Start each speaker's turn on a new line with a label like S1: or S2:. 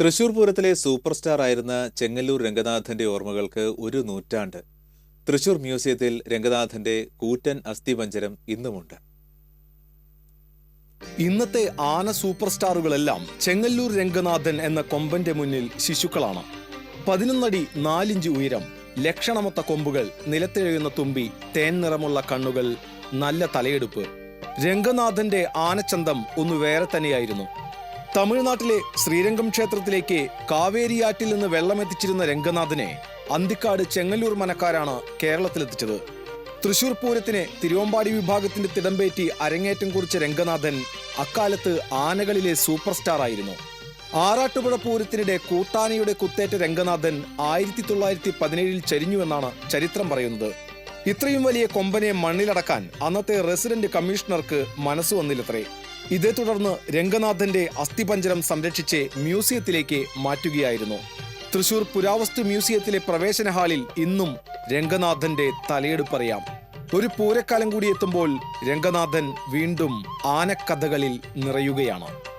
S1: Thrissur പൂരത്തിലെ super star ആയിരുന്ന ചെങ്ങല്ലൂർ രംഗനാഥന്റെ ഓർമ്മകൾക്ക് ഒരു നൂറ്റാണ്ട്. തൃശൂർ മ്യൂസിയത്തിൽ രംഗനാഥന്റെ കൂറ്റൻ അസ്ഥിപഞ്ചരം ഇന്നുമുണ്ട്.
S2: ഇന്നത്തെ ആന സൂപ്പർ സ്റ്റാറുകളെല്ലാം ചെങ്ങല്ലൂർ രംഗനാഥൻ എന്ന കൊമ്പന്റെ മുന്നിൽ ശിശുക്കളാണ്. പതിനൊന്നടി നാലിഞ്ച് ഉയരം ലക്ഷണമൊത്ത കൊമ്പുകൾ നിലത്തിഴയുന്ന തുമ്പി തേൻ നിറമുള്ള കണ്ണുകൾ നല്ല തലയെടുപ്പ്. രംഗനാഥന്റെ ആനച്ചന്തം ഒന്ന് വേറെ തന്നെയായിരുന്നു. തമിഴ്നാട്ടിലെ ശ്രീരംഗം ക്ഷേത്രത്തിലേക്ക് കാവേരിയാറ്റിൽ നിന്ന് വെള്ളമെത്തിച്ചിരുന്ന രംഗനാഥനെ അന്തിക്കാട് ചെങ്ങല്ലൂർ മനക്കാരാണ് കേരളത്തിലെത്തിച്ചത്. തൃശൂർ പൂരത്തിന് തിരുവമ്പാടി വിഭാഗത്തിന്റെ തിടമ്പേറ്റി അരങ്ങേറ്റം കുറിച്ച രംഗനാഥൻ അക്കാലത്ത് ആനകളിലെ സൂപ്പർ സ്റ്റാർ ആയിരുന്നു ആറാട്ടുപുഴ പൂരത്തിനിടെ കൂട്ടാനയുടെ കുത്തേറ്റ രംഗനാഥൻ ആയിരത്തി തൊള്ളായിരത്തി പതിനേഴിൽ ചരിഞ്ഞുവെന്നാണ് ചരിത്രം പറയുന്നത്. ഇത്രയും വലിയ കൊമ്പനെ മണ്ണിലടക്കാൻ അന്നത്തെ റെസിഡന്റ് കമ്മീഷണർക്ക് മനസ്സ് വന്നില്ലത്രേ. ഇതേ തുടർന്ന് രംഗനാഥന്റെ അസ്ഥിപഞ്ചരം സംരക്ഷിച്ച് മ്യൂസിയത്തിലേക്ക് മാറ്റുകയായിരുന്നു. തൃശൂർ പുരാവസ്തു മ്യൂസിയത്തിലെ പ്രവേശന ഹാളിൽ ഇന്നും രംഗനാഥന്റെ തലയെടുപ്പറിയാം. ഒരു പൂരക്കാലം കൂടി എത്തുമ്പോൾ രംഗനാഥൻ വീണ്ടും ആനക്കഥകളിൽ നിറയുകയാണ്.